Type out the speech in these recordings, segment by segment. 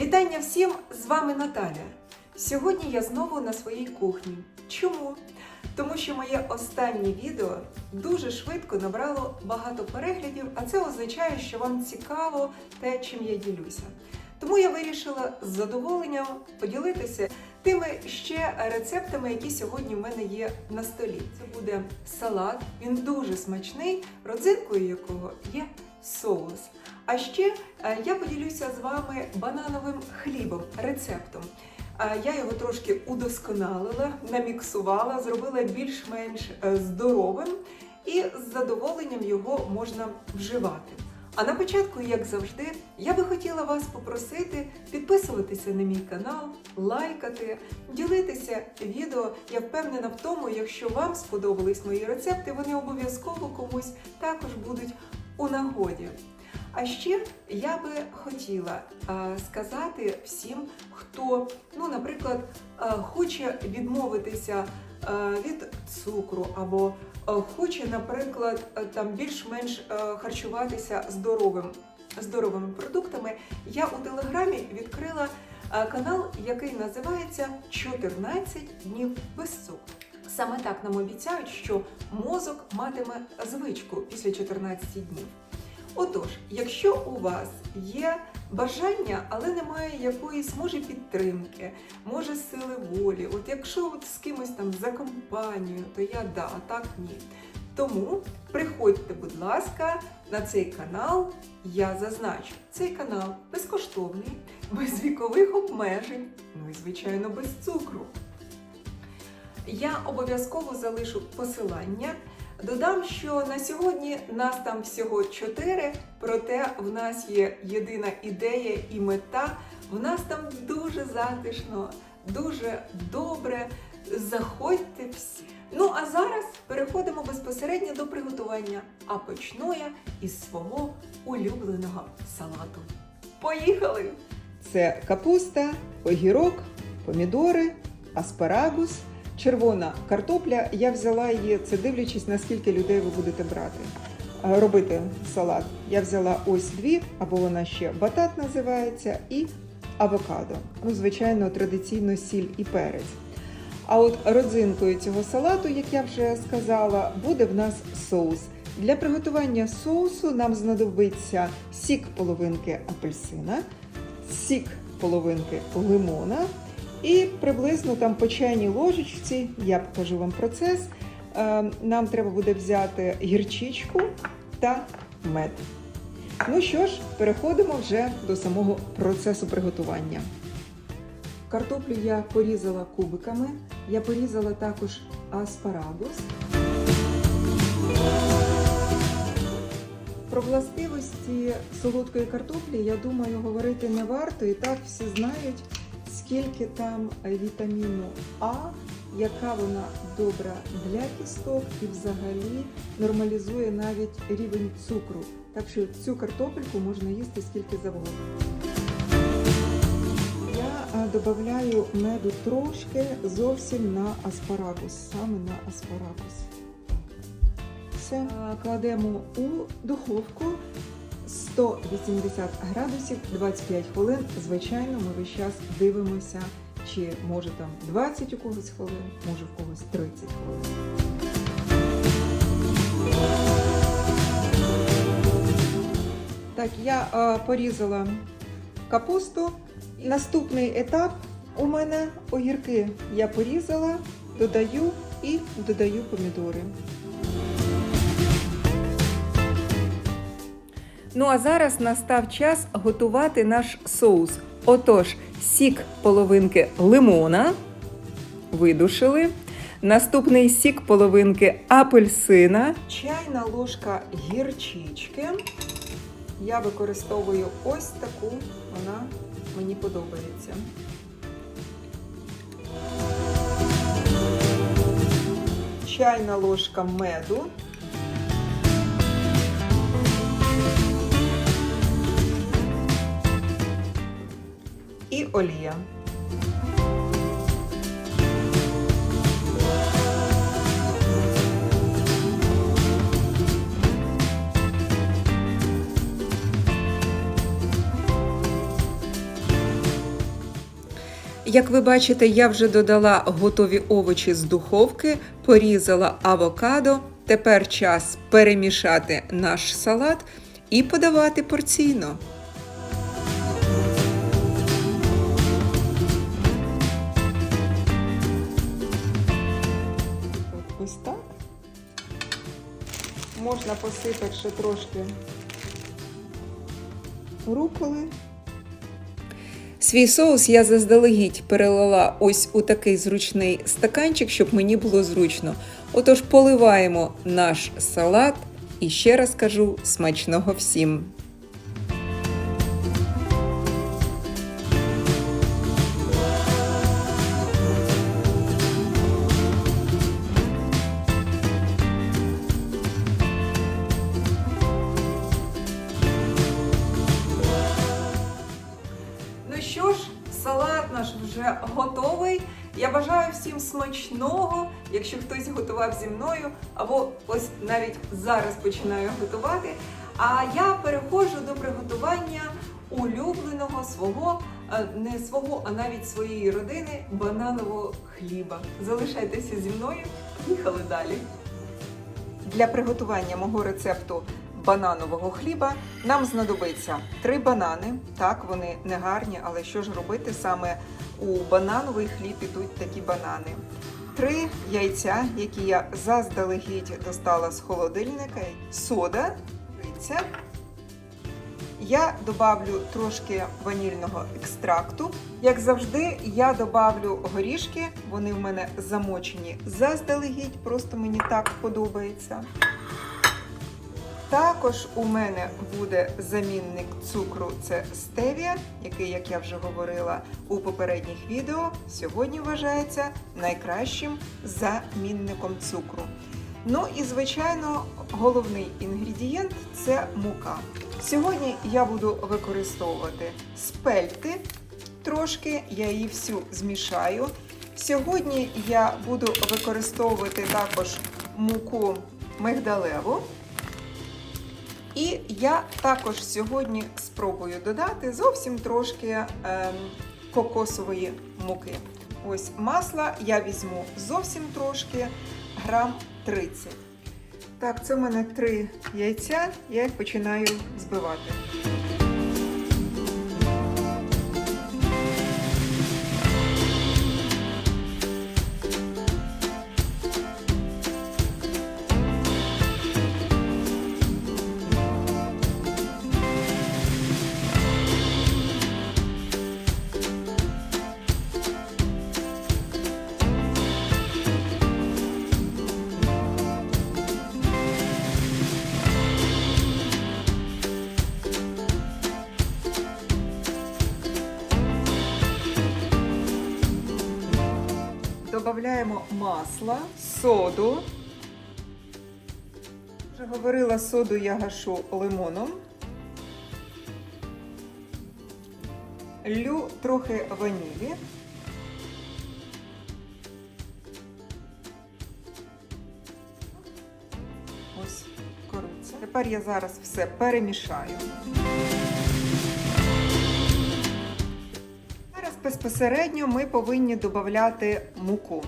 Вітання всім! З вами Наталя. Сьогодні я знову на своїй кухні. Чому? Тому що моє останнє відео дуже швидко набрало багато переглядів, а це означає, що вам цікаво те, чим я ділюся. Тому я вирішила з задоволенням поділитися тими ще рецептами, які сьогодні в мене є на столі. Це буде салат, він дуже смачний, родзинкою якого є соус. А ще е, я поділюся з вами банановим хлібом, рецептом. Е, Я його трошки удосконалила, наміксувала, зробила більш-менш е, здоровим і з задоволенням його можна вживати. А на початку, як завжди, я би хотіла вас попросити підписуватися на мій канал, лайкати, ділитися відео. Я впевнена в тому, якщо вам сподобались мої рецепти, вони обов'язково комусь також будуть у нагоді. А ще я би хотіла е, сказати всім, хто, ну, наприклад, е, хоче відмовитися е, від цукру або хоче, наприклад, там більш-менш харчуватися здоровим, здоровими продуктами. Я у телеграмі відкрила канал, який називається 14 днів без цукру. Саме так нам обіцяють, що мозок матиме звичку після 14 днів. Отож, якщо у вас є бажання, але немає якоїсь може підтримки, може сили волі, от якщо от з кимось там за компанію, то я да, а так ні. Тому приходьте, будь ласка, на цей канал. Я зазначу, цей канал безкоштовний, без вікових обмежень, ну і звичайно без цукру. Я обов'язково залишу посилання. Додам, що на сьогодні нас там всього чотири, проте в нас є єдина ідея і мета. В нас там дуже затишно, дуже добре. Заходьте всі. Ну а зараз переходимо безпосередньо до приготування. А почну я із свого улюбленого салату. Поїхали! Це капуста, огірок, помідори, аспарагус. Червона картопля, я взяла її, це дивлячись, наскільки людей ви будете брати. Е, Робити салат. Я взяла ось дві, або вона ще батат називається, і авокадо. Ну, звичайно, традиційно сіль і перець. А от родзинкою цього салату, як я вже сказала, буде в нас соус. Для приготування соусу нам знадобиться сік половинки апельсина, сік половинки лимона. І приблизно там по чайній ложечці, я покажу вам процес. е, Нам треба буде взяти гірчичку та мед. Ну що ж, переходимо вже до самого процесу приготування. Картоплю я порізала кубиками, я порізала також аспарагус. Про властивості солодкої картоплі, я думаю, говорити не варто. І так всі знають, скільки там вітаміну А, яка вона добра для кісток і взагалі нормалізує навіть рівень цукру. Так що цю картопельку можна їсти скільки завгодно. Я е, додаю меду трошки зовсім на аспарагус, саме на аспарагус. Все Е, кладемо у духовку 180 градусів 25 хвилин. Звичайно, ми весь час дивимося, чи може там 20 у когось хвилин, може в когось 30 хвилин. Так, я е, порізала капусту. Наступний етап у мене огірки я порізала, додаю і додаю помідори. Ну а зараз настав час готувати наш соус. Отож, сік половинки лимона видушили. Наступний сік половинки апельсина. Чайна ложка гірчички. Я використовую ось таку, вона мені подобається. Чайна ложка меду. І олія. Як ви бачите, я вже додала готові овочі з духовки, порізала авокадо. Тепер час перемішати наш салат і подавати порційно. Можна посипати трошки руколи. Свій соус я заздалегідь перелила ось у такий зручний стаканчик, щоб мені було зручно. Отож, поливаємо наш салат і ще раз кажу смачного всім! Готовий. Я бажаю всім смачного, якщо хтось готував зі мною, або ось навіть зараз починаю готувати. А я переходжу до приготування улюбленого свого, е, не свого, а навіть своєї родини бананового хліба. Залишайтеся зі мною, їхали далі. Для приготування мого рецепту бананового хліба нам знадобиться три банани. Так, вони не гарні, але що ж робити? Саме у банановий хліб ідуть такі банани. Три яйця, які я заздалегідь достала з холодильника, сода, яйця. Я добавлю трошки ванільного екстракту. Як завжди, я добавлю горішки, вони в мене замочені заздалегідь, просто мені так подобається. Також у мене буде замінник цукру, це стевія, який, як я вже говорила у попередніх відео, сьогодні вважається найкращим замінником цукру. Ну і, звичайно, головний інгредієнт це мука. Сьогодні я буду використовувати спельти, трошки я її всю змішаю. Сьогодні я буду використовувати також муку мигдалеву. І я також сьогодні спробую додати зовсім трошки ем, кокосової муки. Ось масла я візьму зовсім трошки, грам 30. Так, це в мене три яйця, я їх починаю збивати. Додаємо масло, соду. Вже говорила, соду я гашу лимоном. Лю трохи ванілі. Ось кориця. Тепер я зараз все перемішаю. Безпосередньо ми повинні додати муку.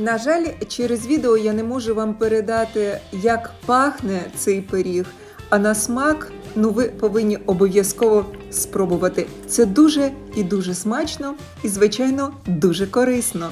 На жаль, через відео я не можу вам передати, як пахне цей пиріг, а на смак ну ви повинні обов'язково спробувати. Це дуже і дуже смачно, і, звичайно, дуже корисно.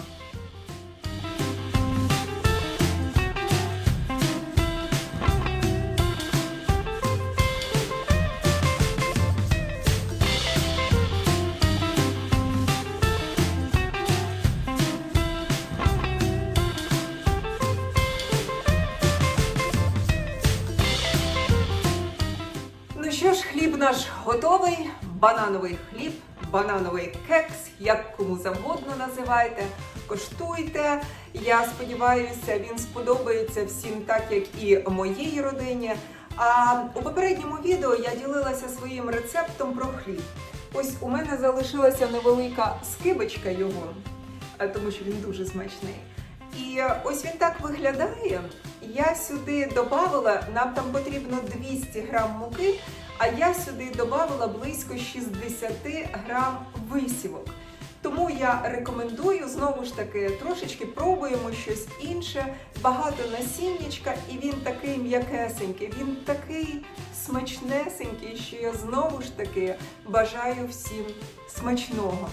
Готовий. Банановий хліб, банановий кекс, як кому завгодно називайте. Коштуйте. Я сподіваюся, він сподобається всім так, як і моїй родині. А у попередньому відео я ділилася своїм рецептом про хліб. Ось у мене залишилася невелика скибочка його, тому що він дуже смачний. І ось він так виглядає. Я сюди додавала, нам там потрібно 200 грам муки, а я сюди додавала близько 60 грам висівок. Тому я рекомендую знову ж таки трошечки пробуємо щось інше, багато насіннячка, і він такий м'якесенький, він такий смачнесенький, що я знову ж таки бажаю всім смачного.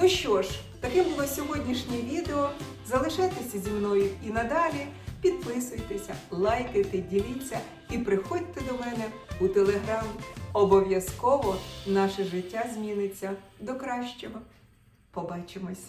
Ну що ж, таким було сьогоднішнє відео. Залишайтеся зі мною і надалі. Підписуйтеся, лайкайте, діліться і приходьте до мене у телеграм. Обов'язково наше життя зміниться до кращого. Побачимось!